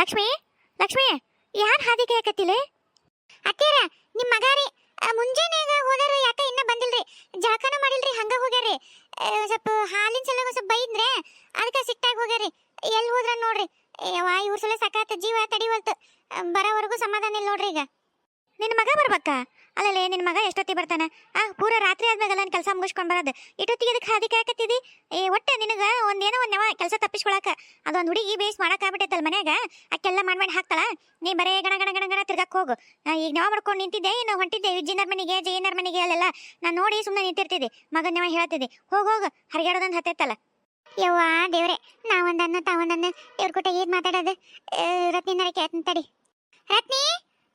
ಲಕ್ಷ್ಮಿ ಲಕ್ಷ್ಮಿ, ಯಾರು ಹಾದಿ ಕೇಳಕತ್ತಿಲೆ? ಅತ್ತೀರ ನಿಮ್ಮ ಮಗ ರೀ ಮುಂಜಾನೆಗ ಹೋಗ್ಯಾರ ಯಾಕ ಇನ್ನ ಬಂದಿಲ್ರಿ. ಜಳಕನ ಮಾಡಿಲ್ರಿ, ಹಂಗ ಹೋಗ್ಯಾರಿ ಸ್ವಲ್ಪ ಹಾಲಿನ ಸಲ ಸ್ವಲ್ಪ ಬೈದ್ರೆ ಅದಕ್ಕೆ ಸಿಟ್ಟಾಗಿ ಹೋಗ್ಯಾರಿ ಎಲ್ಲಿ ಹೋದ್ರ ನೋಡ್ರಿ. ವಾ ಇವ್ರ ಸಲ ಸಕಾತ, ಜೀವ ತಡಿವಲ್ತು ಬರೋವರೆಗೂ ಸಮಾಧಾನ ಇಲ್ಲ ನೋಡ್ರಿ ಈಗ. ನಿನ್ನ ಮಗ ಬರ್ಬೇಕಾ? ಅಲ್ಲಲೇ ನಿನ್ನ ಮಗ ಎಷ್ಟೊತ್ತಿಗೆ ಬರ್ತಾನೆ? ಆ, ಪೂರ ರಾತ್ರಿ ಆದ್ಮೇಲೆ ಕೆಲಸ ಮುಗಿಸ್ಕೊಂಡ್ ಬರೋದು. ಇಷ್ಟೊತ್ತಿಗೆ ಇದಕ್ಕೆ ಹಾದಿ ಹಾಕತ್ತಿದಿ ಏ, ಒಟ್ಟೆ ನಿನಗೆ ಒಂದೇನೋ ಒಂದು ಕೆಲಸ ತಪ್ಪಿಸ್ಕೊಳಕ. ಅದೊಂದು ಹುಡುಗಿ ಬೇಸ್ ಮಾಡಕ್ಕಾಗ್ಬಿಟ್ಟೈತಲ್ಲ ಮನ್ಯಾಗ ಅಕ್ಕೆಲ್ಲ ಮಾಡಿ ಮಾಡಿ ಹಾಕ್ತಾಳ. ನೀ ಬರೇ ಗಣ ಗಣ ಗಣ ಗಣ ತಿರ್ಗಕ್ಕೆ ಹೋಗು. ಈಗ ನಾವು ಮಾಡ್ಕೊಂಡು ನಿಂತಿದ್ದೆ ಇನ್ನು ಹೊಂಟಿದ್ದೆ ವಿಜ್ಜಿನರ್ ಮನೆಗೆ ಜೈನರ್ ಮನೆಗೆ ಅಲ್ಲೆಲ್ಲ. ನಾನು ನೋಡಿ ಸುಮ್ಮನೆ ನಿಂತಿರ್ತಿದ್ದೆ. ಮಗನ ಯಾವ ಹೇಳ್ತಿದ್ದೆ, ಹೋಗಿ, ಹೋಗ ಹರಿಗಾಡೋದೊಂದು ಹತ್ತೈತಲ್ಲ. ಯವ್ವಾ, ದೇವ್ರೆ, ನಾವೊಂದನ್ನು, ತಾವೊಂದನ್ನು ದೇವ್ರ ಕೊಟ್ಟ ಏನ್ ಮಾತಾಡೋದು? ರತ್ನಿನರ ಕೇಳ್ತೀನಿ ತಡಿ.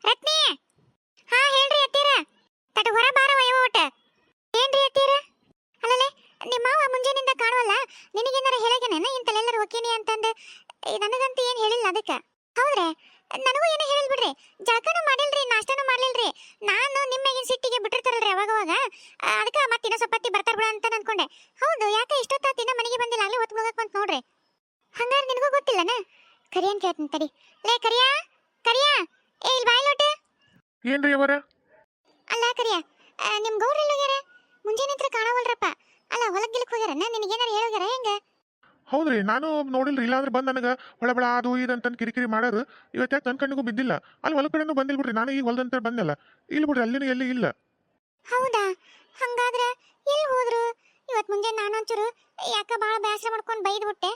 ರತ್ನಿ ಹಾ ಹೇಳ್ರಿ ಅತ್ತೀರ ತಟ ಹೊರ ಬಾರವ ಯವ್ವ ಒಟ್ಟ ಏನ್ರಿ ಅತ್ತೀರ ಅಲ್ಲಲೇ ನಿಮ್ಮ ಮಾವ ಮುಂಜಾನಿಂದ ಕಾಣುವಲ್ಲ ನಿನಗೇನಾರ ಹೇಳಗೇನೇನ? ಇಂತಲೆಲ್ಲರೂ ಹೋಗ್ತೀನಿ ಅಂತಂದು? ನನಗಂತೂ ಏನು ಹೇಳಿಲ್ಲ ಅದಕ್ಕೆ? ಹೌದ್ರೆ? ನನಗೂ ಏನೋ ಹೇಳಿಲ್ ಬಿಡ್ರಿ. ಜಳಕನೂ ಮಾಡಿಲ್ರಿ ನಾಷ್ಟನೂ ಮಾಡ್ಲಿಲ್ರಿ. ನಾನು ನಿಮ್ಮೆಗಿನ ಸಿಟ್ಟಿಗೆ ಬಿಟ್ಟಿರ್ತಾರಲ್ರಿ ಅವಾಗ ಅವಾಗ. ಅದಕ್ಕೆ ಮತ್ತೆ ಇನ್ನೂ ಸ್ವಲ್ಪ ಬರ್ತಾರ ಬಿಡ ಅಂತ ಅನ್ಕೊಂಡೆ. ಹೌದು ಯಾಕೆ ಇಷ್ಟೊತ್ತಾತ ಇನ್ನೂ ಮನೆಗೆ ಬಂದಿಲ್ಲ? ಅಲ್ಲಿ ಹೊತ್ತು ಮುಗಕ್ ಬಂತ ನೋಡ್ರಿ. ಹಂಗಾರೆ ನಿನಗೂ ಗೊತ್ತಿಲ್ಲನ? ಕರಿಯನ್ ಕೇಳ್ತೀನಿ ತಡಿ. ಲೇ ಕರಿಯಾ? ಕರಿಯಾ? ಏ ಇಲ್ಲಿ ಬಾಯ್ಲೋಟೆ ಏನ್ರಿ ಅವರ? ಅಲ್ಲ ಕರಿಯ ನಿಮ್ಮ ನಿಮ್ ಗೌಡ್ರ ಮುಂಜಾನೆ ಹತ್ರ ಕಾಣವಲ್ರಪ್ಪ. ಅಲ್ಲ ಹೊಲಕ್ಕೆ ಗಿಲಕ್ಕೆ ಹೋಗ್ಯಾರ ನಿನಗೇನಾರ ಹೇಳೋಗ್ಯಾರ ಹೆಂಗ? ಹೌದ್ರಿ ನಾನು ನೋಡಿಲ್ರಿ ಇಲ್ಲಾಂದ್ರೆ ಬಂದ್ ನನಗೆ ಹೊಳಬಳ ಅದು ಇದು ಅಂತಂದು ಕಿರಿಕಿರಿ ಮಾಡೋರು. ಇವತ್ತು ಯಾಕೆ ನನ್ನ ಕಣ್ಣಿಗೂ ಬಿದ್ದಿಲ್ಲ? ಅಲ್ಲಿ ಹೊಲ ಕಡೆನೂ ಬಂದಿಲ್ಲ ಬಿಡ್ರಿ ನಾನು ಈ ಹೊಲದಂತ ಬಂದಲ್ಲ ಇಲ್ಲಿ ಬಿಡ್ರಿ ಅಲ್ಲಿನೂ ಎಲ್ಲಿ ಇಲ್ಲ. ಹೌದಾ? ಹಂಗಾದ್ರೆ ಎಲ್ಲಿ ಹೋದ್ರು? ಇವತ್ತು ಮುಂಜಾನೆ ನಾನೊಂಚೂರು ಯಾಕ ಭಾಳ ಬೇಸರ ಮಾಡ್ಕೊಂಡು ಬೈದ್ಬಿಟ್ಟೆ.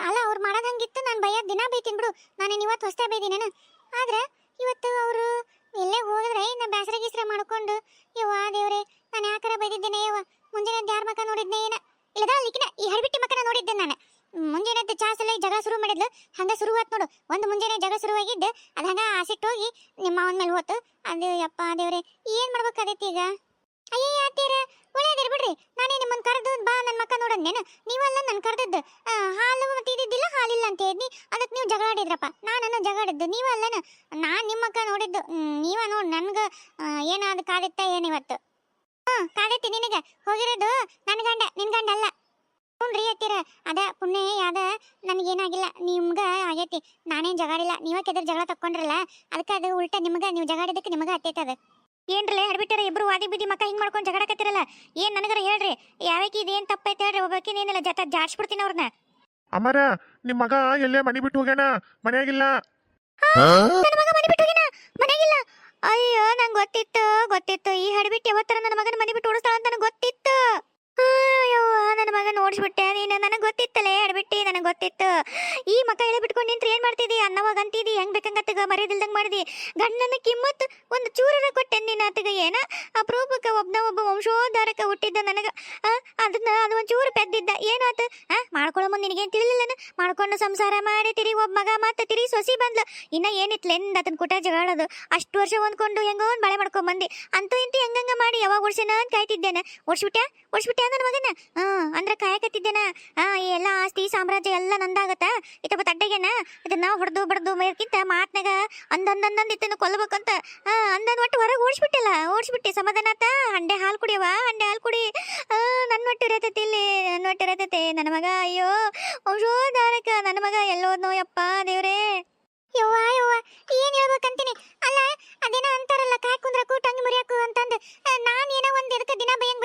ಅಲ್ಲ ಅವ್ರು ಮಾಡೋದು ಹಂಗಿತ್ತು ನಾನು ಬೈಯೋದು ದಿನ ಬೈತೀನಿ ಬಿಡು. ನಾನು ಇವತ್ತು ಹೊಸ್ತಾ ಬೈದಿನೇನು ಆದ್ರೆ ಇವತ್ತು ಅವರು ಎಲ್ಲೇ ಹೋದ್ರೆ ಇನ್ನು ಬೇಸರ ಗೀಸರ ಮಾಡ್ಕೊಂಡು ಯವ್ವ ದೇವ್ರೆ ನಾನು ಯಾಕರ ಬೈದಿದ್ದೇನೆ ಯವ್ವ? ಮುಂಜಾನೆ ಯಾರ ಮಕ ನೋಡಿದ್ನೆ ಏನ? ಇಲ್ಲದ ಲಿಕ್ಕಿನ ಈ ಹರಿಬಿಟ್ಟಿ ಮಕ್ಕನ ನೋಡಿದ್ದೆ ನಾನು. ಮುಂಜಾನೆ ಚಾಸಲ್ಲಿ ಜಗಳ ಶುರು ಮಾಡಿದ್ಲು. ಹಂಗ ಶುರು ನೋಡು. ಒಂದು ಮುಂಜಾನೆ ಜಗಳ ಶುರುವಾಗಿದ್ದು ಅದ ಹಂಗ ಆಸಿಟ್ಟು ಹೋಗಿ ನಿಮ್ಮ ಅವನ ಮೇಲೆ ಹೋತು. ಅದು ಯಪ್ಪ ದೇವ್ರೆ, ಏನ್ ಮಾಡ್ಬೇಕಾದೈತಿ ಈಗ? ಅಯ್ಯ ಆತೀರ ಒಳ್ಳೇದಿರ್ ಬಿಡ್ರಿ. ನಾನೇ ನಿಮ್ಮನ್ನ ಕರೆದು ಬಾ ನನ್ನ ಮಕ್ಕ ನೋಡಂದೇನು ನೀವಲ್ಲ ನನ್ನ ಕರೆದದ್ದು. ಹಾಲು ಮತ್ತೆ ಇದ್ದಿದ್ದಿಲ್ಲ ಹಾಲಿಲ್ಲ ಅಂತ ಹೇಳಿದ್ನಿ. ಅದಕ್ಕೆ ನೀವು ಜಗಳ ಆಡಿದ್ರಪ್ಪ. ನಾನು ಜಗಾಡಿದ್ದು ನೀವಲ್ಲನ? ನಾನು ನಿಮ್ಮ ಮಕ್ಕ ನೋಡಿದ್ದು. ನೀವ ನೋಡಿ, ನನ್ಗೆ ಏನಾದ ಕಾದಿತ್ತ ಏನಿವತ್ತು ಹ್ಞೂ ಕಾದೈತಿ ನಿನಗೆ. ಹೋಗಿರೋದು ನನ್ನ ಗಂಡ ನಿನ್ ಗಂಡ ಅಲ್ಲ. ಹ್ಞೂ ಅತ್ತೀರ. ಅದ ಪುಣ್ಯ ಅದ ನನಗೇನಾಗಿಲ್ಲ. ನಿಮ್ಗ ಆಗೈತಿ. ನಾನೇನ್ ಜಗಾಡಿಲ್ಲ. ನೀವ ಕೆದ್ರ ಜಗಳ ತಕ್ಕೊಂಡ್ರಲ್ಲ ಅದಕ್ಕೆ ಅದು ಉಲ್ಟಾ ನಿಮ್ಗ ನೀವು ಜಗಾಡಿದಕ್ಕೆ ನಿಮಗ ಹತ್ತೈತೆ ಅದು ಏನ್ರಲ್ಲ ಹಡ್ಬಿಟ್ಟಾರ ಇಬ್ರು ವಾದಿ ಬಿದ್ದಿ ಮಕ್ಕ ಹಿಂಗ್ ಮಾಡ್ಕೊಂಡು ಜಗಳಕತ್ತಿರಲ್ಲ ಏನ್ ನನಗರ ಹೇಳ್ರಿ? ಯಾವಕ್ಕೆ ಇದೇನ್ ತಪ್ಪೈತೆ ಹೇಳ್ರಿ? ಒಬ್ಬಾಕಿನ ಏನಿಲ್ಲ ಜತ ಜಾಡ್ಸ್ಬಿಡ್ತೀನಿ ಅವ್ರನ್ನ ಅಮರ ನಿಮ್ ಮಗ ಎಲ್ಲೇ ಮನಿ ಬಿಟ್ಟು ಹೋಗ್ಯಾನ? ಮನೆಯಾಗಿಲ್ಲ? ನನ್ನ ಮಗ ಮನೆ ಬಿಟ್ಟು ಹೋಗ್ಯಾನ? ಮನೆಗಿಲ್ಲ ಅಯ್ಯೋ, ನಂಗೆ ಗೊತ್ತಿತ್ತು ಗೊತ್ತಿತ್ತು. ಈ ಹಡ್ಬಿಟ್ಟು ಯಾವತ್ತರ ನನ್ನ ಮಗನ ಮನೆ ಬಿಟ್ಟು ಓಡಿಸ್ತಾಳ ಅಂತ ನನಗೆ ಗೊತ್ತಿತ್ತು. ನನ್ನ ಮಗ ಓಡಿಸ್ಬಿಟ್ಟೆ ನೀನು ನನಗೆ ಗೊತ್ತಿತ್ತಲೇ? ಹೇಳ್ಬಿಟ್ಟಿ, ನನಗೆ ಗೊತ್ತಿತ್ತು. ಈ ಮಕ್ಕ ಹೇಳಿಬಿಟ್ಕೊಂಡು ಬಿಟ್ಕೊಂಡು ನಿಂತ್ರೆ ಏನು ಮಾಡ್ತಿದ್ದಿ ಅನ್ನವಾಗ ಅಂತಿದ್ದಿ ಹೆಂಗ್ ಬೇಕಂಗತ್ತಗ ಮರ್ಯಾದಿಲ್ದಂಗೆ ಮಾಡಿದಿ? ಗಂಡನ ಕಿಮ್ಮತ್ ಒಂದು ಚೂರರ ಕೊಟ್ಟೆ ನೀನು ಆತಗ ಏನ? ಅಪರೂಪಕ್ಕೆ ಒಬ್ಬನ ಒಬ್ಬ ವಂಶೋದ್ಧಾರಕ ಹುಟ್ಟಿದ್ದ ನನಗೆ ಅದನ್ನ, ಅದು ಒಂದು ಚೂರು ಪೆದ್ದಿದ್ದ. ಏನಾತ? ಆ? ಮಾಡ್ಕೊಳ್ಳೋ ಮುಂದೆ ನಿನಗೇನು ತಿಳಿಲಿಲ್ಲನ? ಮಾಡ್ಕೊಂಡು ಸಂಸಾರ ಮಾಡಿ ತಿರಿ, ಒಬ್ಬ ಮಗ ಮತ್ತೆ ತಿರಿ, ಸೊಸಿ ಬಂದ್ಲು. ಇನ್ನ ಏನಿತ್ಲೆಂದ ಅದನ್ನ ಕುಟ ಜಗಾಡೋದು ಅಷ್ಟು ವರ್ಷ ಹೊಂದ್ಕೊಂಡು ಹೆಂಗೋ ಒಂದು ಬಳೆ ಮಾಡ್ಕೊಂಡ್ ಬಂದಿ ಅಂತೂ ಇಂತೂ ಹೆಂಗಂಗ ಮಾಡಿ ಯಾವಾಗ ಓಡಿಸೇನ ಅಂತ ಕಾಯ್ತಿದ್ದೇನೆ. ಓಡ್ಸ್ಬಿಟ್ಯಾ? ಓಡ್ಸ್ಬಿಟ್ಯಾ ನನ್ನ ಮಗನ? ಅಂದ್ರೆ ಕಾಯಕತ್ತಿದ್ದೇನ ಎಲ್ಲಾ ಆಸ್ತಿ, ಸಾಮ್ರಾಜ್ಯ ಎಲ್ಲ ನಂದಾಗತ್ತ? ಇತ್ತ ತಡ್ಡೆಗೆನ? ಇದನ್ನ ಹೊಡೆದು ಬಡ್ದು ಮೇರ್ಕಿಂತ ಮಾತ್ನಾಗ ಅಂದಂದಂದಿತ್ತನ್ನು ಕೊಲ್ಲಬೇಕಂತ ಆ ಅಂದನ್ ಒಟ್ಟು ಹೊರಗೆ ಓಡಿಸ್ಬಿಟ್ಟಿಲ್ಲ? ಓಡಿಸ್ಬಿಟ್ಟೆ. ಸಮಾಧಾನ ಆತ? ಹಂಡೆ ಹಾಲು ಕುಡಿಯವ ಹಂಡೆ ಹಾಲು ಕುಡಿ. ನನ್ನ ಒಟ್ಟು ಇರತೈತಿ ಇಲ್ಲಿ ನನ್ನ ಒಟ್ಟು ಇರತೈತೆ ನನ್ನ ಮಗ, ಅಯ್ಯೋ ವಂಶೋಧಾರಕ ನನ್ನ ಮಗ ಎಲ್ಲೋದ್ನೋ ಯಪ್ಪ ದೇವ್ರೇ. ಯವ್ವ ಯವ್ವ, ಏನ್ ಹೇಳ್ಬೇಕಂತೀನಿ? ಅಲ್ಲ, ಅದೇನ ಅಂತಾರಲ್ಲ, ಕಾಯ್ ಕುಂದ್ರ ಕೂಟ ಹಂಗೆ ಮುರಿಯಾಕು ಅಂತಂದ್. ನಾನು ಏನೋ ಒಂದ್ ದಿನ ಬೈಯಂಗ್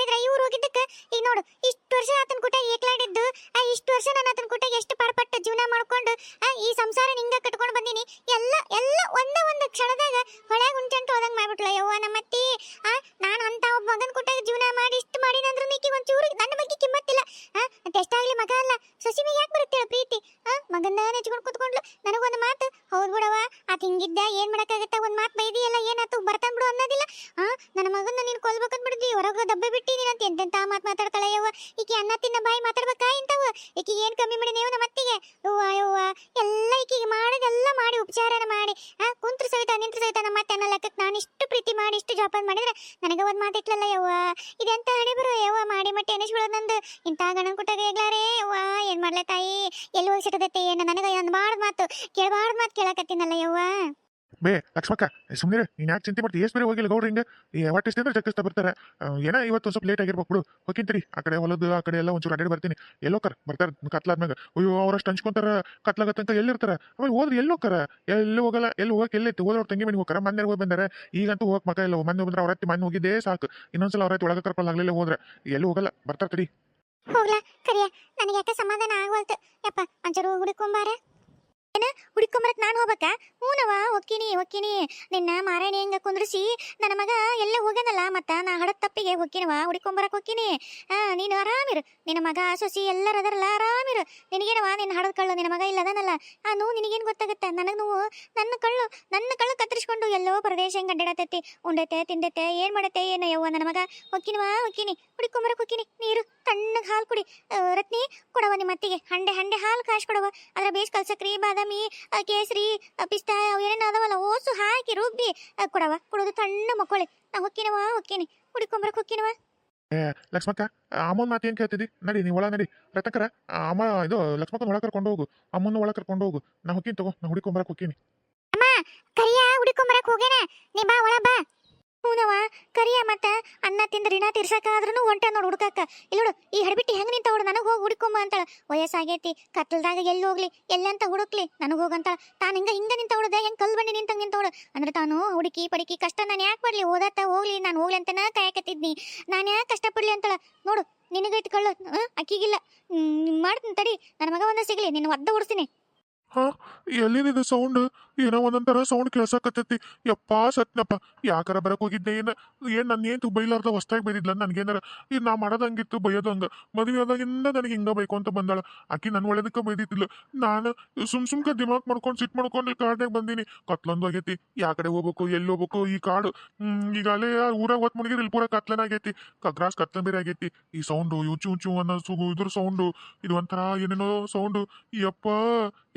ಹೋಗಿದ್ದಕ್ಕೆ. ಈಗ ನೋಡು ಇಷ್ಟು ವರ್ಷ ಆತನ ಕೂಟ ಏಕ್ಲಾಡಿದ್ದು ಆ ಇಷ್ಟು ವರ್ಷ ನಾನು ಆತನ ಕೂಟ ಎಷ್ಟು ಪಡ್ಪಟ್ಟ ಜೀವನ ಮಾಡ್ಕೊಂಡು ಆ, ಈ ಸಂಸಾರ ನಿಂಗ ಕಟ್ಕೊಂಡು ಬಂದೀನಿ. ಎಲ್ಲ ಎಲ್ಲ ಒಂದೇ ಒಂದು ಕ್ಷಣದಾಗ ಹೊಳೆ ಗುಂಚಂಟು ಹೋದಂಗ ಮಾಡ್ಬಿಟ್ಲ. ಯವ್ವ ನಮ್ಮತ್ತಿ ಆ ನಾನು ಅಂತ ಒಬ್ಬ ಮಗನ ಕೂಟಾಗ ಜೀವನ ಮಾಡಿ ಇಷ್ಟು ಮಾಡಿನಂದ್ರು ನೀಕಿ ಒಂದು ಚೂರು ನನ್ನ ಬಗ್ಗೆ ಕಿಮ್ಮತ್ತಿಲ್ಲ. ಆ ಎಷ್ಟಾಗ್ಲಿ ಮಗ ಅಲ್ಲ. ಸೊಸಿ ಮೇಲೆ ಯಾಕೆ ಬರುತ್ತೆ ಪ್ರೀತಿ? ಆ ಮಗನ ನೆಚ್ಕೊಂಡು ಕೂತ್ಕೊಂಡ್ಲು. ನನಗೊಂದು ಮಾತು ಹೌದ್ ಬಿಡವ ಆತ ಹಿಂಗಿದ್ದ ಏನ್ ಮಾಡಕ್ಕಾಗತ್ತ? ಒಂದ್ ಮಾತು ಬೈದಿಯಲ್ಲ ಏನಾತು? ಬರ್ತಾನ್ ಬಿಡು ಅನ್ನೋದಿಲ್ಲ. ಆ ನನ್ನ ಮಗನ ನೀನ್ ಕೊಲ್ಬೇಕಂತ ಬಿಡಿದ್ವಿ ಹೊರಗ ದಬ್ಬೆ ಬಿಟ್ಟಿ ನೀನಂತ ಎಂತೆಂತ ಮಾತು ಮಾತಾಡ್ತಾಳೆ ಯವ್ವ? ಈಕಿ ಅನ್ನ ತಿನ್ನ ಬಾಯಿ ಮಾತಾಡ್ಬೇಕಾ ಇಂತವ ಈಕಿ ಏನ್ ಕಮ್ಮಿ ಮಾಡಿ ನೀವು ನಮ್ಮ ಅತ್ತಿಗೆ? ಅವ್ವ ಎಲ್ಲ ಈಕಿಗೆ ಮಾಡಿದೆಲ್ಲ ಮಾಡಿ ಉಪಚಾರನ ಮಾಡಿ. ಆ, ಕುಂತ್ರ ಸಹಿತ ನಿಂತ್ರ ಸಹಿತ ನಮ್ಮ ಅತ್ತೆ ಅನ್ನೋ ಲೆಕ್ಕಕ್ಕೆ ನಾನು ಇಷ್ಟು ಪ್ರೀತಿ ಮಾಡಿ, ಇಷ್ಟು ಜೋಪಾನ ಮಾಡಿದ್ರೆ ನನಗೆ ಒಂದ್ ಮಾತಿಟ್ಲಲ್ಲ ಯವ್ವ? ಇದೆಂತ ಹಣೆ ಬರೋ, ಯವ್ವ? ಮಾಡಿ ಮಟ್ಟಿ ಎನಿಸ್ಬಿಡೋದು ನಂದು. ಇಂಥ ಗಣನ ಕುಟ್ಟಾಗ ಹೇಗ್ಲಾರೇ, ಯವ್ವ? ಏನ್ ಮಾಡ್ಲೆ ತಾಯಿ ಎಲ್ಲಿ ಹೋಗಿ ಸಿಟ್ಟದತ್ತೆ ಏನು? ನನಗೆ ಒಂದು ಬಾರ್ದು ಮಾತು ಕೇಳಬಾರ್ದು ಮಾತು ಕೇಳಕತ್ತೀನಲ್ಲ, ಯವ್ವ? ಬೇ, ಲಕ್ಷ್ಮಕ್ಕ ಸುಮ್ಮನೆ ನೀನು ಯಾಕೆ ಚಿಂತೆ ಮಾಡ್ತೀವಿ ಎಷ್ಟು ಬೇರೆ ಹೋಗಿಲ್ಲ, ಗೌಡ್ರಿ ಹಿಂಗೆ. ಈ ಇಷ್ಟ ಅಂದ್ರೆ ಚಕ್ಕಿಸ್ತಾ ಬರ್ತಾರೆ. ಏನೋ, ಇವತ್ತು ಸ್ವಲ್ಪ ಲೇಟ್ ಆಗಿರ್ಬೇಕು, ಬಿಡು. ಹೋಗಿಂತೀರಿ ಆ ಕಡೆ ಹೊಲದ ಆ ಕಡೆ ಎಲ್ಲ ಒಂಚೂರು ಅಡ್ಡಾಡಿ ಬರ್ತೀನಿ. ಎಲ್ಲೋಕರ್ ಬರ್ತಾರೆ ಕತ್ಲಾದ್ಮ್ಯಾಗ. ಅಯ್ಯೋ, ಅವರಷ್ಟು ಹಂಚ್ಕೊಂತಾರ ಕತ್ಲಾಗ ತನಕ ಎಲ್ಲಿರ್ತಾರ? ಆಮೇಲೆ ಹೋದ್ರೆ ಎಲ್ಲೋ ಕರ. ಎಲ್ಲಿ ಹೋಗಲ್ಲ, ಎಲ್ಲಿ ಹೋಗಕ್ಕೆ ಎಲ್ಲಿ ಹೋದ್ರೆ ಅವ್ರು ತಂಗಿ ಮನೆಗೆ ಹೋಗ್ರ ಮೊನ್ನೆ ಹೋಗಿ ಬಂದಾರೆ. ಈಗಂತೂ ಹೋಗಕ್ಕೆ ಮಕ್ಕ ಇಲ್ಲ ಮೊನ್ನೆ ಬಂದ್ರೆ ಅವ್ರತ್ತಿ ಮನೆ ಹೋಗಿದ್ದೇ ಸಾಕು. ಇನ್ನೊಂದ್ಸಲ ಅವ್ರ ಹತ್ತಿ ಒಳಗೆ ಕರ್ಕೊಂಡು ಆಗಲಿಲ್ಲ ಹೋದ್ರೆ. ಎಲ್ಲಿ ಹೋಗಲ್ಲ, ಬರ್ತಾರೆ ತಡಿ ಹೋಗ್ಲಾ, ಕರಿಯ. ನನಗೆ ಯಾಕೆ ಸಮಾಧಾನ ಆಗವಲ್ತು ಯಪ್ಪ, ಒಂಚೂರು ಹುಡುಕೊಂಬಾರ ಏನ? ಹುಡುಕೊಂಬರಕ್ ನಾನು ಹೋಗ್ಬೇಕ? ಹೂನವ ಹೊಕ್ಕಿನಿ ಒಕ್ಕಿನಿ ನಿನ್ನ ಮಾರಾಯಣಿ ಹೆಂಗ ಕುಂದ್ರಿಸಿ, ನನ್ನ ಮಗ ಎಲ್ಲ ಹೋಗ್ಯಾನಲ್ಲ, ಮತ್ತ ನಾ ಹಡದ ತಪ್ಪಿಗೆ ಹೊಕ್ಕಿನವ ಹುಡುಕೊಂಬರಕ್ ಹೊಕ್ಕಿನಿ. ಹಾ, ನೀನು ಆರಾಮಿರು. ನಿನ್ನ ಮಗ, ಸೊಸಿ ಎಲ್ಲರ ಅದರಲ್ಲ, ಆರಾಮಿರು. ನಿನಗೇನವ ನಿನ್ನ ಹಡದ ಕಳ್ಳು ನಿನ್ನ ಮಗ ಇಲ್ಲ ಅದನಲ್ಲ, ಆ ನೋವು ನಿನಗೇನು ಗೊತ್ತಾಗುತ್ತೆ? ನನಗೆ ನೋವು, ನನ್ನ ಕಳ್ಳು ನನ್ನ ಕಳ್ಳು ಕತ್ತರಿಸ್ಕೊಂಡು ಎಲ್ಲೋ ಪ್ರದೇಶ ಹೆಂಗ್ ಉಂಡೈತೆ ತಿಂದೈತೆ ಏನ್ ಮಾಡತ್ತೆ ಏನೋ ಯವ್ವ ನನ್ನ ಮಗ? ಹೊಕ್ಕಿನವ ಹೊಕ್ಕಿನಿ. ಹುಡುಕೊಂಬರಕ್ ಹೊಕ್ಕಿನಿ. ನೀರು. ತಣ್ಣಗೆ ಹಾಲು ಕುಡಿ. ರತ್ನಿ ಕೊಡವ ನಿಮ್ಮ ಅತ್ತಿಗೆ. ಹಂಡೆ ಹಂಡೆ ಹಾಲು ಕಾಶ್ ಕೊಡವ ಅದ್ರ ಬೇಸ್ ಕಲ್ಸಕ್ರಿ ಬಾದಾಮಿ ಕೇಸರಿ ಪಿಸ್ತ ಅವು ಏನೇನು ಅದಾವಲ್ಲ ಓಸು ಹಾಕಿ ರುಬ್ಬಿ. ಕೊಡವ ಕುಡೋದು ತಣ್ಣ ಮಕ್ಕಳೆ. ನಾ ಹೊಕ್ಕಿನವ ಹೊಕ್ಕಿನಿ. ಹುಡುಕೊಂಬರಕ್ ಹೊಕ್ಕಿನವ ಏ ಲಕ್ಷ್ಮಕ್ಕ ಅಮ್ಮನ ಮಾತು ಏನು ಕೇಳ್ತಿದ್ದಿ ನಡಿ ನೀವು ಒಳ ನಡಿ. ರತಕರ ಅಮ್ಮ ಇದು ಲಕ್ಷ್ಮಕ್ಕನ ಒಳ ಕರ್ಕೊಂಡು ಹೋಗು. ಅಮ್ಮನ ಒಳ ಕರ್ಕೊಂಡು ಹೋಗು. ನಾ ಹೊಕ್ಕೀನಿ ತಗೋ ನಾ ಹುಡುಕೊಂಬರಕ್ಕೆ ಅಮ್ಮ ಕರಿಯ ಹುಡುಕೊಂಬರಕ್ ಹೋಗೇನ? ನೀ ಬಾ ಒಳ ಬಾ. ಹೂನವ ಕರಿಯ ಮತ್ತ ಅನ್ನ ತಿಂದ ಋಣ ತೀರ್ಸಕ್ಕಾದ್ರೂ ಒಂಟ ನೋಡು ಹುಡುಕಕ್ಕ ಇಲ್ಲೋಡು ಈ ಹಡಬಿಟ್ಟಿ ಹೆಂಗ್ ಹುಡು ನನಗೆ ಹೋಗಿ ಹುಡುಕೊಂಬ ಅಂತಾಳ. ವಯಸ್ಸಾಗೈತಿ ಕತ್ಲದಾಗ ಎಲ್ಲಿ ಹೋಗ್ಲಿ ಎಲ್ಲಂತ ಹುಡುಕ್ಲಿ ನನಗೆ ಹೋಗಂತಾಳ ತಾನು ಹಿಂಗ ಹಿಂಗ ನಿಂತವಳದ ಹೆಂಗ್ ಕಲ್ ಬಂಡಿ ನಿಂತಂಗ್ ನಿಂತವಳು? ಅಂದ್ರೆ ತಾನು ಹುಡುಕಿ ಪಡಿಕಿ ಕಷ್ಟ ನಾನು ಯಾಕೆ ಮಾಡ್ಲಿ ಓದತ್ತ ಹೋಗ್ಲಿ ನಾನು ಹೋಗ್ಲಿ ಅಂತನ ಕಾಯಕತ್ತಿದ್ನಿ. ನಾನು ಯಾಕೆ ಕಷ್ಟಪಡ್ಲಿ ಅಂತಾಳ? ನೋಡು ನಿನಗೈತಿ ಕಳ್ಳು ಆ, ಅಕ್ಕಿಗಿಲ್ಲ ಮಾಡ್ತೀನಿ ತಡಿ. ನನ್ನ ಮಗ ಒಂದ ಸಿಗ್ಲಿ ನಿನ್ನ ಒದ್ದ ಉಡ್ಸ್ತೀನಿ. ಹಾ? ಎಲ್ಲಿದೆ ಸೌಂಡ್ ಏನೋ ಒಂದೊಂಥರ ಸೌಂಡ್ ಕೇಳ್ಸಕತ್ತೈತಿ. ಯಪ್ಪಾ ಸತ್ನಪ್ಪ, ಯಾಕಾರ ಬರಕ್ ಹೋಗಿದ್ದೆ? ಏನ ಏನು ನನ್ನ ಏನ್ ಬೈಲಾರ್ದ ಹೊಸ್ತಾಗಿ ಬೈದಿದ್ಲ? ನನಗೇನಾರ ಈಗ ನಾ ಮಾಡೋದಂಗಿತ್ತು ಬೈಯೋದಂಗ ಮದುವೆ ಆದಾಗಿಂದ ನನಗೆ ಹಿಂಗೆ ಬೈಕು ಅಂತ ಬಂದಾಳ. ಆಕಿ ನನ್ನ ಒಳ್ಳೆದಕ್ಕೆ ಬೈದಿದ್ದಿಲ್ಲ ನಾನು ಸುಮ್ ಸುಮ್ಕ ದಿಮಾಕ್ ಮಾಡ್ಕೊಂಡು ಸಿಟ್ ಮಾಡ್ಕೊಂಡು ಈ ಕಾಡ್ನಾಗ ಬಂದೀನಿ. ಕತ್ಲೊಂದು ಆಗೈತಿ ಯಾ ಕಡೆ ಹೋಗ್ಬೇಕು, ಎಲ್ಲಿ ಹೋಗ್ಬೇಕು? ಈ ಕಾಡು. ಯಾರು ಊರಾಗ ಹೊತ್ ಮುಗಿದ್ರೆ ಇಲ್ಲಿ ಪೂರ ಕತ್ಲನ ಆಗೈತಿ. ಕಗ್ರಾಸ್ ಕತ್ಲನ್ ಬೇರೆ ಆಗೈತಿ. ಈ ಸೌಂಡು ಇವು ಚೂ ಚೂ ಅನ್ನೋ ಇದ್ರ ಸೌಂಡು ಇದು ಒಂಥರ ಏನೇನೋ ಸೌಂಡು ಯಪ್ಪ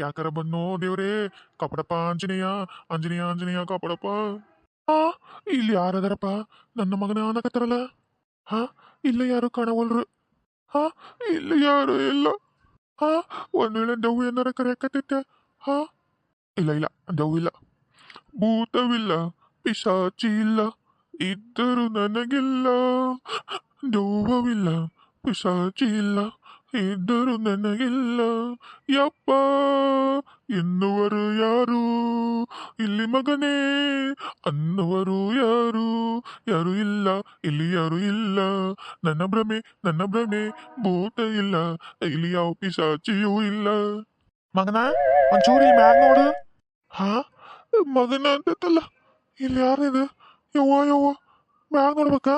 ಯಾಕಾರ ಬಣ್ಣೋ ದೇವ್ರೇ? ಕಪಡಪ್ಪ ಆಂಜನೇಯ ಆಂಜನೇಯ ಆಂಜನೇಯ ಕಪಡಪ್ಪ ಆ, ಇಲ್ಲಿ ಯಾರದಾರಪ್ಪ? ನನ್ನ ಮಗನ ಅನ್ನಕತ್ತಾರಲ್ಲ ಹಾ, ಇಲ್ಲ ಯಾರು ಕಾಣವಲ್ರು? ಹಾ, ಇಲ್ಲ ಯಾರು ಇಲ್ಲ? ಹಾ, ಒಂದ್ ವೇಳೆ ದೆವ್ ಏನಾರ ಕರೆಯಕತ್ತೈತೆ ಹಾ, ಇಲ್ಲ ಇಲ್ಲ ದೆವ್ ಇಲ್ಲ. ಭೂತವಿಲ್ಲ ಪಿಶಾಚಿ ಇಲ್ಲ ಇದ್ದರೂ ನನಗಿಲ್ಲ. ದೆವ್ವವಿಲ್ಲ ಪಿಶಾಚಿ ಇಲ್ಲ ಇದ್ದರೂ ನನಗಿಲ್ಲ. ಯಪ್ಪ, ಎನ್ನುವರು ಯಾರು? ಇಲ್ಲಿ ಮಗನೇ, ಅನ್ನುವರು ಯಾರು? ಯಾರು ಇಲ್ಲ, ಇಲ್ಲಿ ಯಾರು ಇಲ್ಲ? ನನ್ನ ಭ್ರಮೆ ನನ್ನ ಭ್ರಮೆ, ಭೂತ ಇಲ್ಲ. ಇಲ್ಲಿ ಯಾವ ಪಿಸಾಚಿಯೂ ಇಲ್ಲ. ಮಗನ, ಒಂಚೂರಿ ಮ್ಯಾಗ ನೋಡು. ಹಾ, ಮಗನ ಅಂತಲ್ಲ ಇಲ್ಲಿ ಯಾರಿದು? ಯವ್ವ ಯವ್ವ, ಮ್ಯಾಗ ನೋಡ್ಬೇಕಾ?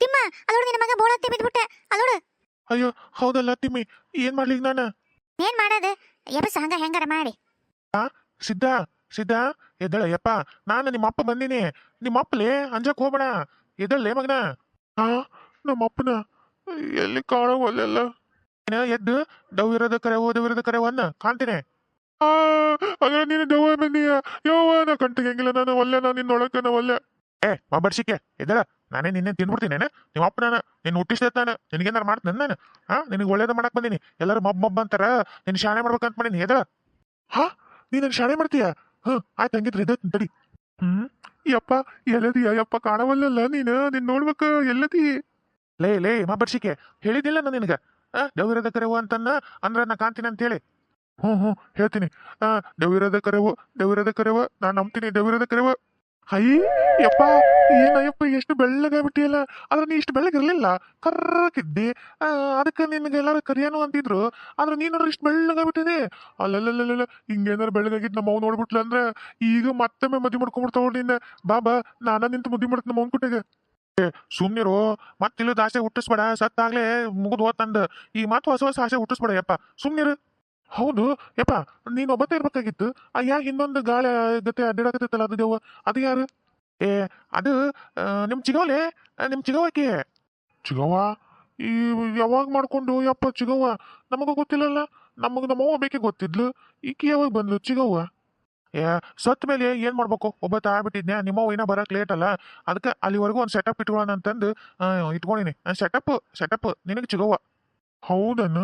ತಿಮ್ಮ ಅಲ್ಲೋಡು ನಿನ್ನ ಮಗ ಬೋಳತ್ತೆ ಬಿದ್ಬಿಟ್ಟೆ ಅಲ್ಲೋಡು. ಅಯ್ಯೋ ಹೌದಲ್ಲ ತಿಮ್ಮಿ ಏನ್ ಮಾಡ್ಲಿಕ್ ನಾನು? ಏನ್ ಮಾಡೋದು? ಎಬಸ್ ಹಂಗ ಹೆಂಗಾರ ಮಾಡಿ. ಸಿದ್ಧ ಸಿದ್ಧ ಎದ್ದಳ ಯಪ್ಪ ನಾನು ನಿಮ್ಮ ಅಪ್ಪ ಬಂದೀನಿ. ನಿಮ್ಮ ಅಪ್ಪಲೇ ಅಂಜಕ್ ಹೋಗ್ಬೇಡ. ಎದ್ದಳ್ಳೆ ಮಗನ. ಹಾ ನಮ್ಮ ಅಪ್ಪನ. ಎಲ್ಲಿ ಕಾಣವಲ್ಲ ಏನ ಎದ್ದು ಡವ್ ಇರೋದ ಕರೆ ಇರೋದ ಕರೆ ಒಂದ ಕಾಣ್ತೀನಿ. ಆ ಅದ್ರ ನೀನು ದವ್ವ ಬಂದೀಯ? ಯವ್ವ ನಾ ಕಂಟಿಗೆ ಹೆಂಗಿಲ್ಲ ನಾನು ಒಲ್ಲೆ ನಾನು ನಿನ್ನೊಳಕ ನಾ ಒಲ್ಲೆ. ಏ ಮಬ್ಬರ್ಸಿಕೆ ಎದ್ದಳ. ನಾನೇ ನಿನ್ನೆ ತಿನ್ಬಿಡ್ತೀನಿ ನಿಮ್ಮ ಅಪ್ಪ ನಾನು ನಿನ್ನ ಹುಟ್ಟಿಸ್ದೆ ನಾನು, ನಿನಗೇನಾರು ಮಾಡ್ತೀನಿ ನಾನು? ಹಾ, ನಿನಗೆ ಒಳ್ಳೇದು ಮಾಡಕ್ಕೆ ಬಂದೀನಿ. ಎಲ್ಲರೂ ಮಬ್ ಮಬ್ ಅಂತಾರ. ನಿನ್ನ ಶಾಣೆ ಮಾಡ್ಬೇಕಂತ ಮಾಡೀನಿ ಎದ ಹಾ ನೀ ನನ್ನ ಶಾಣೆ ಮಾಡ್ತೀಯ? ಹ್ಮ್ ಆಯ್ತು ಹಂಗಿದ್ರೆ ಇದೆ ತಡಿ. ಹ್ಮ್ ಯಪ್ಪ ಎಲ್ಲದಿ ಯಪ್ಪ ಕಾಣವಲ್ಲಲ್ಲ ನೀನು? ನಿನ್ ನೋಡ್ಬೇಕ, ಎಲ್ಲದಿ? ಲೇ ಲೇ, ಮಾ ಬರ್ಸಿಕೆ ಹೇಳಿದಿಲ್ಲ ನಾನು ನಿನಗ? ದವಿರದ ಕರೆವು ಅಂತನ್ನ ಅಂದ್ರ ನಾ ಕಾಣ್ತೀನಿ ಅಂತ ಹೇಳಿ. ಹ್ಞೂ ಹ್ಞೂ ಹೇಳ್ತೀನಿ. ದವಿರದ ಕರೆವು ದೇವಿರದ ಕರೆವ, ನಾನು ನಂಬ್ತೀನಿ ದೇವಿರದ ಕರೆವ. ಹೈ, ಯಪ್ಪ ಏನಯ್ಯಪ್ಪ ಎಷ್ಟು ಬೆಳ್ಳಗಾಗ್ಬಿಟ್ಟಿಯಲ್ಲ ಆದ್ರೆ ನೀ ಇಷ್ಟು ಬೆಳ್ಳಗಿರ್ಲಿಲ್ಲ. ಕರ್ರಕ್ಕಿದ್ದಿ. ಅದಕ್ಕೆ ನಿನ್ಗೆ ಎಲ್ಲಾರು ಕರಿಯಾನು ಅಂತಿದ್ರು. ಆದ್ರೆ ನೀನು ಇಷ್ಟು ಬೆಳ್ಳಗಾಗ್ಬಿಟ್ಟಿದೆ ಅಲ್ಲಲ್ಲಲ್ಲ ಹಿಂಗೇನಾರು ಬೆಳ್ಳಗಾಗಿದ್ ನಮ್ಮ ಅವ್ನು ನೋಡ್ಬಿಟ್ಲ ಅಂದ್ರೆ ಈಗ ಮತ್ತೊಮ್ಮೆ ಮದುವೆ ಮಾಡ್ಕೊಂಡ್ಬಿಡ್ತಾವ ನಿನ್ನ. ಬಾಬಾ ನಾನ ನಿಂತು ಮದುವೆ ಮಾಡ್ತೀನಿ ನಮ್ಮ ಅವ್ನ ಕುಟ್ಟಿಗೆ ಸುಮ್ನಿರು. ಮತ್ತಿಲ್ಲದ ಆಸೆ ಹುಟ್ಟಿಸ್ಬೇಡ. ಸತ್ತಾಗ್ಲೇ ಮುಗಿದು ಹೋತಂದ. ಈ ಮತ್ತೆ ಹೊಸ ಹೊಸ ಆಸೆ ಹುಟ್ಟಿಸ್ಬೇಡ ಯಪ್ಪ. ಸುಮ್ನಿರು. ಹೌದು. ಯಪ್ಪ, ನೀನು ಒಬ್ಬತ್ತೇ ಇರ್ಬೇಕಾಗಿತ್ತು ಆ ಯಾ ಇನ್ನೊಂದು ಗಾಳಿ ಗತೆ ಅಡ್ಡಾಡಕತ್ತಲ್ಲ ಅದು ದೇವ ಅದು ಯಾರು? ಏ, ಅದು ನಿಮ್ಮ ನಿಮ್ ಚಿಗವಲೆ ನಿಮ್ ಚಿಗವಕ್ಕೆ? ಚಿಗವ್ವ? ಈ, ಯಾವಾಗ ಮಾಡ್ಕೊಂಡು, ಯಪ್ಪ, ಚಿಗವ್ವ? ನಮಗೂ ಗೊತ್ತಿಲ್ಲಲ್ಲ. ನಮಗೆ ನಮ್ಮವ್ವ ಬೇಕೇ ಗೊತ್ತಿದ್ಲು. ಈಕೆ ಯಾವಾಗ ಬಂದ್ಲು? ಚಿಗವ್ವ? ಏ, ಸತ್ ಮೇಲೆ ಏನ್ ಮಾಡ್ಬೇಕು? ಒಬ್ಬ ಆಗ್ಬಿಟ್ಟಿದ್ನ್ಯಾ ನಿಮ್ಮವ್ವ ಏನೋ ಬರಕ್ ಲೇಟ್ ಅಲ್ಲ. ಅದಕ್ಕೆ ಅಲ್ಲಿವರೆಗೂ ಒಂದು ಸೆಟಪ್ ಇಟ್ಕೊಳ್ಳೋಣ ಅಂತಂದು ಇಟ್ಕೊಂಡಿನಿ. ಸೆಟಪ್ ಸೆಟಪ್ ನಿನಗೆ ಚಿಗವ್ವ? ಹೌದನ.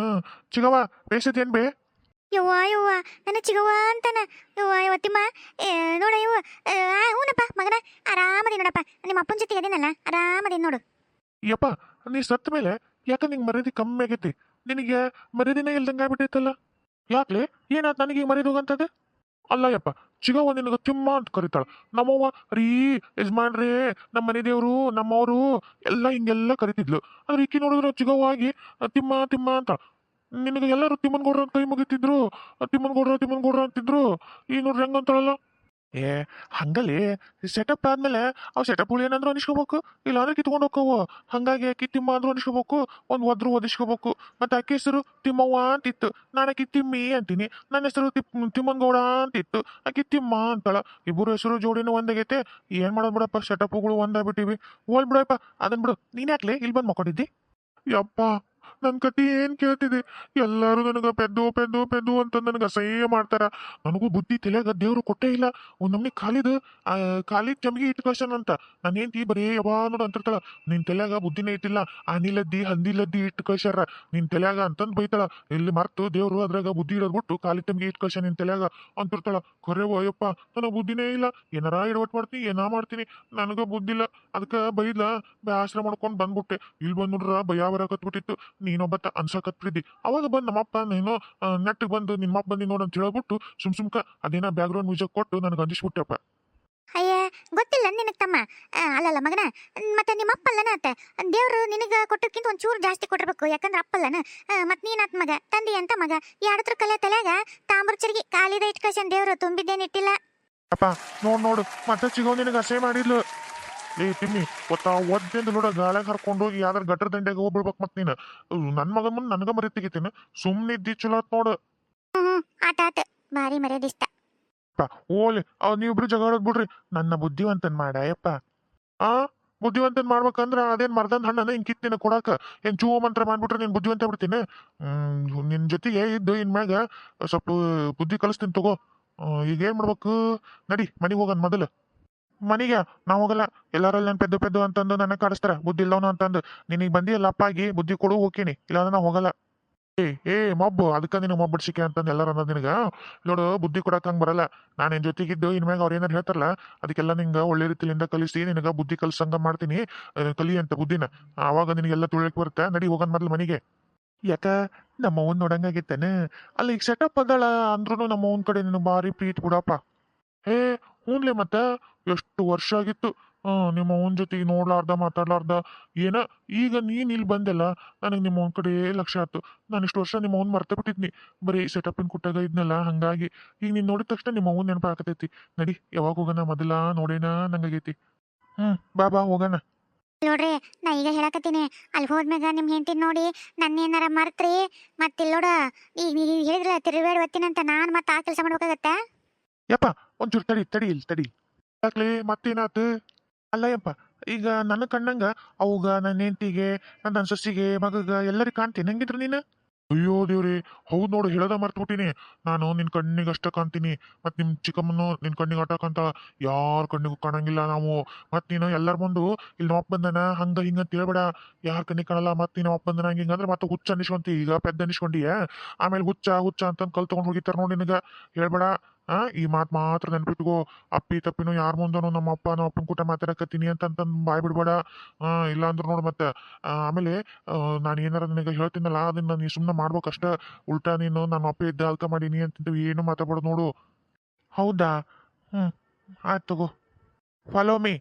ಚಿಗವ್ವ ಬೇಸತ್ ಏನ್ ಬೇ? ಯವ್ವ ಯವ್ವ, ನನ್ನ ಚಿಗವ್ವ ಅಂತಾನ ಯವ್ವ ಯವತ್ತಿಮ್ಮ ನೋಡ, ಯವ್ವ. ಹ್ಞೂನಪ್ಪ ಮಗನ. ಆರಾಮದಿ ನೋಡಪ್ಪ. ನಿಮ್ಮ ಅಪ್ಪನ ಜೊತೆ ಅದೇನಲ್ಲ. ಆರಾಮದಿ ನೋಡು. ಯಪ್ಪ, ನೀ ಸತ್ತ ಮೇಲೆ ಯಾಕ ನಿಂಗೆ ಮರ್ಯಾದೆ ಕಮ್ಮಿ ಆಗೈತಿ? ನಿನಗೆ ಮರ್ಯಾದಿನೇ ಇಲ್ದಂಗೆ ಆಗ್ಬಿಟ್ಟೈತಲ್ಲ? ಯಾಕ್ಲೆ? ಏನಾಯ್ತು ನನಗೆ ಈಗ ಮರ್ಯಾದೆ ಅಲ್ಲ ಯಪ್ಪ, ಚಿಗವ್ವ ನಿನಗೆ ತಿಮ್ಮ ಅಂತ ಕರಿತಾಳ. ನಮ್ಮವ್ವ, ರೀ, ಯಜಮಾನ್ರೇ, ನಮ್ಮ ಮನೆ ದೇವರು ನಮ್ಮವರು, ಎಲ್ಲ ಹಿಂಗೆಲ್ಲ ಕರಿತಿದ್ಲು. ಅದ್ರ ಇಕ್ಕಿ ನೋಡಿದ್ರು ಚಿಗವ್ವ ಆಗಿ, ತಿಮ್ಮ ತಿಮ್ಮ ಅಂತ ನಿನಗೆ ಎಲ್ಲರೂ ತಿಮ್ಮನ್ಗೌಡ್ರ ಅಂತ ಕೈ ಮುಗಿತಿದ್ರು? ತಿಮ್ಮನ್ಗೌಡ್ರ ತಿಮ್ಮನ್ಗೌಡ್ರ ಅಂತಿದ್ರು? ಈ ನೋಡ್ರಿ ಹೆಂಗಂತಾಳಲ್ಲ ಏ, ಹಂಗಲ್ಲಿ ಸೆಟಪ್ ಆದ್ಮೇಲೆ ಅವ್ ಸೆಟಪ್ ಏನಂದ್ರು ಅನಿಸ್ಕೋಬೇಕು. ಇಲ್ಲಾಂದ್ರೆ ಕಿತ್ಕೊಂಡು ಹೋಗ್ಕವು. ಹಂಗಾಗಿ ಅಕ್ಕಿ ತಿಮ್ಮ ಅಂದ್ರು ಅನಿಸ್ಕೋಬೇಕು. ಒಂದು ಒದ್ರು ಒದಿಸ್ಕೋಬೇಕು. ಮತ್ತೆ ಅಕ್ಕಿ ಹೆಸರು ತಿಮ್ಮವ್ವ ಅಂತಿತ್ತು. ನಾನು ಅಕ್ಕಿ ತಿಮ್ಮಿ ಅಂತೀನಿ. ನನ್ನ ಹೆಸರು ತಿಮ್ಮನ್ ಗೌಡ ಅಂತಿತ್ತು. ಅಕ್ಕಿ ತಿಮ್ಮ ಅಂತಳ. ಇಬ್ಬರು ಹೆಸರು ಜೋಡಿನೂ ಒಂದಾಗೈತೆ ಏನ್ ಮಾಡೋದು ಬಿಡಪ್ಪ ಸೆಟಪ್ಗಳು ಒಂದಾಗ್ಬಿಟ್ಟಿವಿ. ಹೋಲ್ ಬಿಡಪ್ಪ. ಅದನ್ ಬಿಡು. ನೀನ್ ಯಾಕ್ಲೆ? ಇಲ್ಲಿ ಬಂದು ಮಕ್ಕೊಂಡಿದ್ದಿ? ಯಪ್ಪ. ನನ್ನ ಕತಿ ಏನ್ ಕೇಳ್ತಿದೆ? ಎಲ್ಲರೂ ನನಗೆ ಪೆದ್ದು ಪೆದ್ದು ಪೆದ್ದು ಅಂತ ನನಗೆ ಅಸಹ್ಯ ಮಾಡ್ತಾರ. ನನಗೂ ಬುದ್ಧಿ ತಲೆಯಾಗ ದೇವ್ರು ಕೊಟ್ಟೇ ಇಲ್ಲ. ಒಂದ್ ಖಾಲಿದು ಆ, ಖಾಲಿ ಚಮ್ಗಿ ಇಟ್ಟು ಕಳ್ಸಣ ಅಂತ. ನಾನು ಏನ್ತಿ ಬರೀ ಯಾವಾಗ್ ಅಂತಿರ್ತಾಳ. ನಿನ್ ತಲೆಯಾಗ ಬುದ್ಧಿನೇ ಇಟ್ಟಿಲ್ಲ. ಆನಿಲದ್ದಿ ಹಂದಿಲದ್ದಿ ಇಟ್ಟು ಕಳ್ಸ್ಯಾರ ನಿನ್ ತಲೆಯಾಗ ಅಂತಂದ್ ಬೈತಾಳ. ಇಲ್ಲಿ ಮರ್ತು ದೇವ್ರು ಅದ್ರಾಗ ಬುದ್ಧಿ ಇಡೋದ್ ಬಿಟ್ಟು ಖಾಲಿ ಚಮಗಿ ಇಟ್ಟು ಕಳ್ಸ ನಿನ್ ತಲೆಯಾಗ ಅಂತಿರ್ತಾಳ. ಖರೆ ಅಯ್ಯಪ್ಪ ನನಗೆ ಬುದ್ಧಿನೇ ಇಲ್ಲ. ಏನಾರ ಇಡವಟ್ ಮಾಡ್ತೀನಿ ಏನಾ ಮಾಡ್ತೀನಿ? ನನಗ ಬುದ್ಧಿ ಇಲ್ಲ ಅದಕ್ಕೆ ಬೈದ್ಲ ಬ್ಯಾಸರ ಮಾಡ್ಕೊಂಡು ಬಂದ್ಬಿಟ್ಟೆ. ಇಲ್ಲಿ ಬಂದ್ ನೋಡ್ರ ಭಯ ಬರಕತ್ಬಿಟ್ಟಿತ್ತು ನೀನೊಬ್ಬತ್ತ ಅನ್ಸಕತ್ಬಿದ್ದಿ ಅವಾಗ ಬಂದು ನಮ್ಮಪ್ಪ ನೀನು ನೆಟ್ಟಿಗೆ ಬಂದು ನಿಮ್ಮ ಅಪ್ಪ ಬಂದಿ ನೋಡು ಅಂತ ಹೇಳ್ಬಿಟ್ಟು ಸುಮ್ ಸುಮ್ಕ ಅದೇನ ಬ್ಯಾಕ್ಗ್ರೌಂಡ್ ಮ್ಯೂಸಿಕ್ ಕೊಟ್ಟು ನನಗೆ ಅಂಜಿಸ್ಬಿಟ್ಟಪ್ಪ. ಅಯ್ಯ ಗೊತ್ತಿಲ್ಲ ನಿನಗೆ ತಮ್ಮ. ಆ, ಅಲ್ಲಲ್ಲ ಮಗನ ಮತ್ತೆ ನಿಮ್ಮ ಅಪ್ಪಲ್ಲನ ಆತ ದೇವ್ರು ನಿನಗೆ ಕೊಟ್ಟಕ್ಕಿಂತ ಒಂಚೂರು ಚೂರು ಜಾಸ್ತಿ ಕೊಟ್ಟಿರ್ಬೇಕು ಯಾಕಂದ್ರೆ ಅಪ್ಪಲ್ಲನ ಮತ್ತೆ ನೀನಾತ್ ಮಗ ತಂದಿ ಅಂತ ಮಗ. ಯಾರತ್ರ ಕಲೆ ತಲೆಯಾಗ ತಾಮ್ರ ಚರ್ಗಿ ಕಾಲಿದ ಇಟ್ಕಶನ್ ದೇವ್ರು ತುಂಬಿದ್ದೇನಿಟ್ಟಿಲ್ಲ ಅಪ್ಪ ನೋಡ್ ನೋಡು ಮತ್ತೆ ಸಿಗೋ ನಿನಗೆ ಅಸಹ್ಯ ಮಾಡಿದ್ಲು. ಏ ತಿಮ್ಮಿ ಒತ್ತ ಒದ್ದಿಂದ ನೋಡ ಗಾಳ್ಯಾಗ ಹರ್ಕೊಂಡು ಹೋಗಿ ಯಾವ್ದಾರ ಗಟ್ರ ದಂಡೆಗೆ ಹೋಗ್ಬಿಡ್ಬೇಕು ಮತ್ತೆ ನೀನು. ನನ್ನ ಮಗ ಮುಂದೆ ನನಗ ಮರಿ ತೆಗಿತೀನಿ. ಸುಮ್ಮನೆ ಇದ್ದಿ ಚಲೋ ಆತ್ ನೋಡು. ಬಾರಿ ಆಟ ಭಾರಿ ಮರ್ಯಾದಿಷ್ಟ ಅಪ್ಪ ಓಲಿ ಅವ್ ನೀವಿಬ್ರು ಜಗಾಡೋದ್ ಬಿಡ್ರಿ ನನ್ನ ಬುದ್ಧಿವಂತನ್ ಮಾಡಯಪ್ಪ ಆ ಬುದ್ಧಿವಂತನ್ ಮಾಡ್ಬೇಕಂದ್ರ ಅದೇನ್ ಮರ್ದಂದ್ ಹಣ್ಣನ ಹಿಂಗ್ ಕಿತ್ತಿನ ಕೊಡಾಕ? ಏನ್ ಚೂ ಮಂತ್ರ ಮಾಡ್ಬಿಟ್ರೆ ನೀನ್ ಬುದ್ಧಿವಂತ ಬಿಡ್ತೀನಿ ಹ್ಮ್ ನಿನ್ ಜೊತೆಗೆ ಇದ್ದು ಇನ್ಮ್ಯಾಗ ಸ್ವಲ್ಪ ಬುದ್ಧಿ ಕಲಿಸ್ತೀನಿ ತಗೋ. ಈಗ ಏನ್ ಮಾಡ್ಬೇಕು? ನಡಿ ಮನೆಗೆ ಹೋಗನ್ ಮೊದಲು. ಮನಿಗೆ ನಾವು ಹೋಗಲ್ಲ. ಎಲ್ಲಾರಲ್ಲಿ ನಾನು ಪೆದ್ದು ಪೆದ್ದು ಅಂತಂದು ನನಗೆ ಕಾಡಿಸ್ತಾರ. ಬುದ್ಧಿ ಇಲ್ಲವನು ಅಂತಂದು. ನಿನಗೆ ಬಂದಿ ಅಪ್ಪಾಗಿ, ಬುದ್ಧಿ ಕೊಡು, ಹೋಗ್ತೀನಿ. ಇಲ್ಲಾಂದ್ರೆ ನಾ ಹೋಗಲ್ಲ. ಏ ಏ, ಮಬ್ಬು ಅದಕ್ಕೆ ಮಬ್ ಬಿಡ್ಸಿಕೆ ಅಂತಂದು ಎಲ್ಲರೂ ಅನ್ನೋದು ನಿನಗೆ? ನೋಡು, ಬುದ್ಧಿ ಕೊಡಕ್ಕೆ ಹಂಗೆ ಬರಲ್ಲ. ನಾನು ನಿನ್ನ ಜೊತೆಗಿದ್ದು, ಇನ್ಮ್ಯಾಗ ಅವ್ರು ಏನಾರು ಹೇಳ್ತಾರಲ್ಲ, ಅದಕ್ಕೆಲ್ಲ ನಿಂಗೆ ಒಳ್ಳೆ ರೀತಿಯಿಂದ ಕಲಿಸಿ, ನಿನಗೆ ಬುದ್ಧಿ ಕಲಿಸಂಗ ಮಾಡ್ತೀನಿ. ಕಲಿ ಅಂತ ಬುದ್ಧಿನ. ಆವಾಗ ನಿನಗೆಲ್ಲ ತುಳಿಯಕ್ಕೆ ಬರುತ್ತೆ. ನಡಿ ಹೋಗನ್ ಮೊದಲು ಮನೆಗೆ. ಯಾಕ? ನಮ್ಮ ಅವನ್ ನೋಡಂಗಾಗಿತ್ತೇನೆ? ಅಲ್ಲ ಈಗ ಸೆಟಪ್ ಅದಳ ಅಂದ್ರೂ ನಮ್ಮ ಅವನ ಕಡೆ ನೀನು ಭಾರಿ ಪ್ರೀತಿ ಬಿಡಪ್ಪ. ಹೇ ಹ್ಞೂನ್ಲೆ ಮತ್ತೆ. ಎಷ್ಟು ವರ್ಷ ಆಗಿತ್ತು. ನಿಮ್ಮ ಅವನ ಜೊತೆಗೆ ನೋಡ್ಲಾರ್ದ ಮಾತಾಡ್ಲಾರ್ದ. ಏನ? ಈಗ ನೀನ್ ಇಲ್ಲಿ ಬಂದೆಲ್ಲ ನನಗೆ ನಿಮ್ಮ ಅವನ ಕಡೆ ಲಕ್ಷ ಆಯ್ತು. ನಾನು ಇಷ್ಟು ವರ್ಷ ನಿಮ್ಮ ಅವನ ಮರ್ತ ಬಿಟ್ಟಿದ್ನಿ. ಬರೀ ಸೆಟಪ್ಪಿನ ಕುಟ್ಟಾಗ ಇದ್ನಲ್ಲ ಹಂಗಾಗಿ. ಈಗ ನೀನು ನೋಡಿದ ತಕ್ಷಣ ನಿಮ್ಮ ಅವನ ನೆನಪಾಗತೈತಿ ನಡಿ ಯಾವಾಗ ಹೋಗೋಣ ಮೊದಲ ನೋಡೇನ ನಂಗಾಗೈತಿ ಹ್ಮ್ ಬಾ ಬಾ ಹೋಗೋಣ. ನೋಡ್ರಿ ನಾ ಈಗ ಹೇಳಕತ್ತೀನಿ. ಅಲ್ಲಿ ಹೋದ್ಮ್ಯಾಗ ನಿಮ್ ಹೆಂಡತಿ ನೋಡಿ ನನ್ನ ಏನಾರ ಮರ್ತ್ರಿ. ಮತ್ತಿಲ್ಲೋಡ ಈಗ ನೀವು ಹೇಳಿದ್ರ ತಿರುವೇಡ್ ಒತ್ತಿನಂತ ನಾನು ಮತ್ತೆ ಆ ಕೆಲಸ ಮಾಡ್ಬೇಕಾಗತ್ತೆ? ಯಪ್ಪ ಒಂಚೂರು ತಡಿ ತಡಿ ಇಲ್ಲಿ, ತಡಿ. ಯಾಕ್ಲೆ ಮತ್ತೇನಾತು? ಅಲ್ಲ ಯಪ್ಪ, ಈಗ ನನ್ನ ಕಣ್ಣಂಗ, ಅವಾಗ ನನ್ನ ಹೆಂಡತಿಗೆ, ನನ್ನ ಸೊಸಿಗೆ, ಮಗಗ ಎಲ್ಲರಿಗೆ ಕಾಣ್ತೀನಿ. ಹೆಂಗಿದ್ರು ನೀನು? ಅಯ್ಯೋ ದೇವ್ರಿ, ಹೌದು ನೋಡು, ಹೇಳದ ಮರ್ತ್ಬಿಟ್ಟಿನಿ ನಾನು ನಿನ್ನ ಕಣ್ಣಿಗೆ ಅಷ್ಟ ಕಾಣ್ತೀನಿ. ಮತ್ ನಿಮ್ಮ ಚಿಕ್ಕಮ್ಮನು ನಿನ್ನ ಕಣ್ಣಿಗೆ ಆಟ ಯಾರ ಕಣ್ಣಿಗೂ ಕಾಣಂಗಿಲ್ಲ ನಾವು. ಮತ್ ನೀನು ಎಲ್ಲರ ಬಂದು ಇಲ್ಲಿ ನಮ್ಮ ಬಂದನ, ಹಂಗ ಹಿಂಗ ಅಂತ ಹೇಳ್ಬೇಡ. ಯಾರ ಕಣ್ಣಿಗೆ ಕಾಣಲ್ಲ ಮತ್ ನೀನು ಅಪ್ಪ ಬಂದನ, ಹಂಗ ಹಿಂಗಂದ್ರೆ ಮತ್ತೆ ಹುಚ್ಚ ಅನಿಸ್ಕೊಂತಿ ಈಗ ಪೆದ್ದ ಅನಿಸ್ಕೊಂಡಿ ಆಮೇಲೆ ಹುಚ್ಚ ಹುಚ್ಚ ಅಂತಂದ್ ಕಲ್ ಹೋಗಿತ್ತಾರ ನೋಡಿ ನಿನಗ. ಹೇಳ್ಬೇಡ. ಆ, ಈ ಮಾತ್ ಮಾತ್ರ ನೆನ್ಪಿಟ್ಕೋ. ಅಪ್ಪಿ ತಪ್ಪಿನೂ ಯಾರ ಮುಂದನು ನಮ್ಮ ಅಪ್ಪ ನಮ್ಮ ಅಪ್ಪನ ಕೂಟ ಮಾತಾಡಕತ್ತೀನಿ ಅಂತಂತಂದು ಬಾಯ್ ಬಿಡ್ಬೇಡ. ಇಲ್ಲ ಅಂದ್ರೆ ನೋಡು ಮತ್ತೆ. ಆಮೇಲೆ ನಾನು ಏನಾರ ನಿನಗೆ ಹೇಳ್ತೀನಲ್ಲ, ಅದನ್ನ ನೀ ಸುಮ್ಮನೆ ಮಾಡ್ಬೇಕಷ್ಟ ಉಲ್ಟಾ ನೀನು ನಮ್ಮ ಅಪ್ಪ ಇದ್ದ ಅಲ್ಕ ಮಾಡೀನಿ ಅಂತಂದು ಏನು ಮಾತಾಡ್ಬೇಡ ನೋಡು. ಹೌದಾ? ಹ್ಞೂ ಆಯ್ತು ತಗೋ. Follow me